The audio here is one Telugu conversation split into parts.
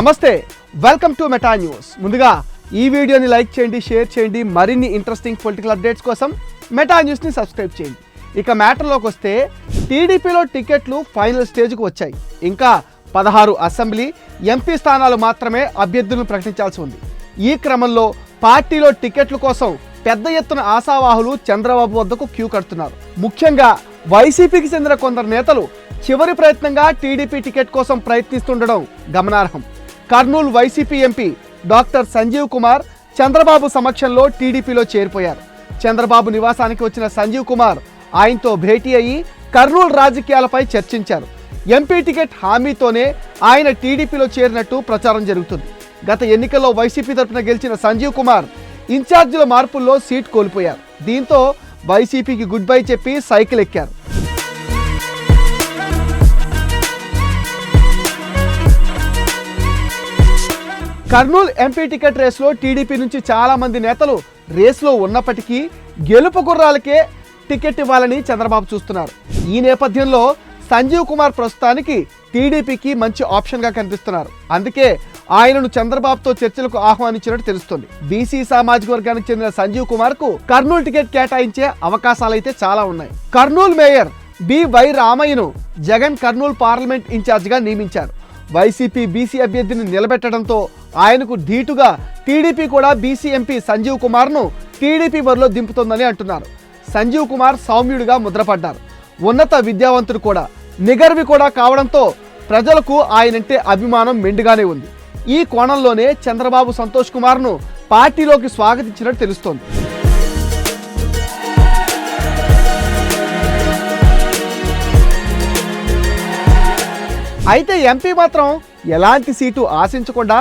నమస్తే వెల్కమ్ టు మెటా న్యూస్. ముందుగా ఈ వీడియోని లైక్ చేయండి షేర్ చేయండి మరిన్ని ఇంట్రెస్టింగ్ పొలిటికల్ అప్డేట్స్ కోసం మెటా న్యూస్ని సబ్స్క్రైబ్ చేయండి. ఇక మ్యాటర్లోకి వస్తే టీడీపీలో టికెట్లు ఫైనల్ స్టేజ్కు వచ్చాయి. ఇంకా పదహారు అసెంబ్లీ ఎంపీ స్థానాలు మాత్రమే అభ్యర్థులను ప్రకటించాల్సి ఉంది. ఈ క్రమంలో పార్టీలో టికెట్ల కోసం పెద్ద ఎత్తున ఆశావాహులు చంద్రబాబు వద్దకు క్యూ కడుతున్నారు. ముఖ్యంగా వైసీపీకి చెందిన కొందరు నేతలు చివరి ప్రయత్నంగా టీడీపీ టికెట్ కోసం ప్రయత్నిస్తుండడం గమనార్హం. Kurnool YCP MP doctor Sanjeev Kumar Chandrababu సమక్షంలో టీడీపీలో చేరిపోయారు. చంద్రబాబు నివాసానికి వచ్చిన సంజీవ్ కుమార్ ఆయనతో భేటీ అయ్యి కర్నూలు రాజకీయాలపై చర్చించారు. ఎంపీ టికెట్ హామీతోనే ఆయన టీడీపీలో చేరినట్టు ప్రచారం జరుగుతుంది. గత ఎన్నికల్లో వైసీపీ తరపున గెలిచిన సంజీవ్ కుమార్ ఇన్ఛార్జీల మార్పుల్లో సీట్ కోల్పోయారు. దీంతో వైసీపీకి గుడ్ బై చెప్పి సైకిల్ ఎక్కారు. కర్నూలు ఎంపీ టికెట్ రేసులో టీడీపీ నుంచి చాలామంది నేతలు రేసులో ఉన్నప్పటికీ గెలుపు గుర్రాలకే టికెట్ ఇవ్వాలని చంద్రబాబు చూస్తున్నారు. ఈ నేపథ్యంలో సంజీవ్ కుమార్ ప్రస్తుతానికి టీడీపీకి మంచి ఆప్షన్గా కనిపిస్తున్నారు. అందుకే ఆయనను చంద్రబాబుతో చర్చలకు ఆహ్వానించినట్టు తెలుస్తుంది. బీసీ సామాజిక వర్గానికి చెందిన సంజీవ్ కుమార్కు కర్నూలు టికెట్ కేటాయించే అవకాశాలైతే చాలా ఉన్నాయి. కర్నూలు మేయర్ బి వై రామయ్యను జగన్ కర్నూలు పార్లమెంట్ ఇన్ఛార్జిగా నియమించారు. వైసీపీ బీసీ అభ్యర్థిని నిలబెట్టడంతో ఆయనకు ధీటుగా టీడీపీ కూడా బీసీ ఎంపీ సంజీవ్ కుమార్ను టీడీపీ బరిలో దింపుతోందని అంటున్నారు. సంజీవ్ కుమార్ సౌమ్యుడిగా ముద్రపడ్డారు. ఉన్నత విద్యావంతుడు కూడా. నిగర్వి కూడా కావడంతో ప్రజలకు ఆయనంటే అభిమానం మెండుగానే ఉంది. ఈ కోణంలోనే చంద్రబాబు సంతోష్ కుమార్ను పార్టీలోకి స్వాగతించినట్టు తెలుస్తోంది. అయితే ఎంపీ మాత్రం ఎలాంటి సీటు ఆశించకుండా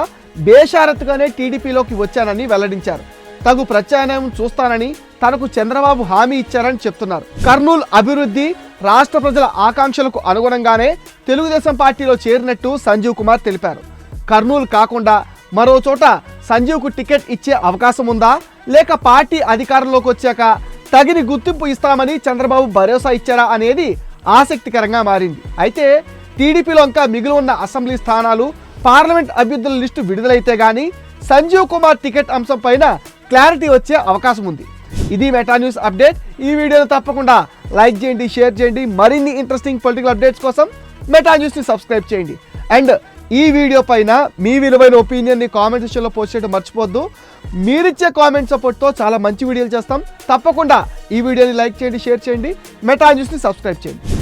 బేషారత్గానే టీడీపీలోకి వచ్చానని వెల్లడించారు. తగు ప్రత్యామ్నాయం చూస్తానని తనకు చంద్రబాబు హామీ ఇచ్చారని చెప్తున్నారు. కర్నూలు అభివృద్ధి రాష్ట్ర ప్రజల ఆకాంక్షలకు అనుగుణంగానే తెలుగుదేశం పార్టీలో చేరినట్టు సంజీవ్ కుమార్ తెలిపారు. కర్నూలు కాకుండా మరో చోట సంజీవ్కు టికెట్ ఇచ్చే అవకాశం ఉందా? లేక పార్టీ అధికారంలోకి వచ్చాక తగిన గుర్తింపు ఇస్తామని చంద్రబాబు భరోసా ఇచ్చారా అనేది ఆసక్తికరంగా మారింది. అయితే టీడీపీలో ఇంకా మిగిలి ఉన్న అసెంబ్లీ స్థానాలు పార్లమెంట్ అభ్యర్థుల లిస్టు విడుదలైతే గానీ సంజీవ్ కుమార్ టికెట్ అంశం పైన క్లారిటీ వచ్చే అవకాశం ఉంది. ఇది మెటా న్యూస్ అప్డేట్. ఈ వీడియోను తప్పకుండా లైక్ చేయండి షేర్ చేయండి. మరిన్ని ఇంట్రెస్టింగ్ పొలిటికల్ అప్డేట్స్ కోసం మెటా న్యూస్ని సబ్స్క్రైబ్ చేయండి. అండ్ ఈ వీడియో పైన మీ విలువైన ఒపీనియన్ని కామెంట్ సెక్షన్లో పోస్ట్ చేయడం మర్చిపోద్దు మీరిచ్చే కామెంట్ సపోర్ట్తో చాలా మంచి వీడియోలు చేస్తాం. తప్పకుండా ఈ వీడియోని లైక్ చేయండి షేర్ చేయండి. మెటా న్యూస్ని సబ్స్క్రైబ్ చేయండి.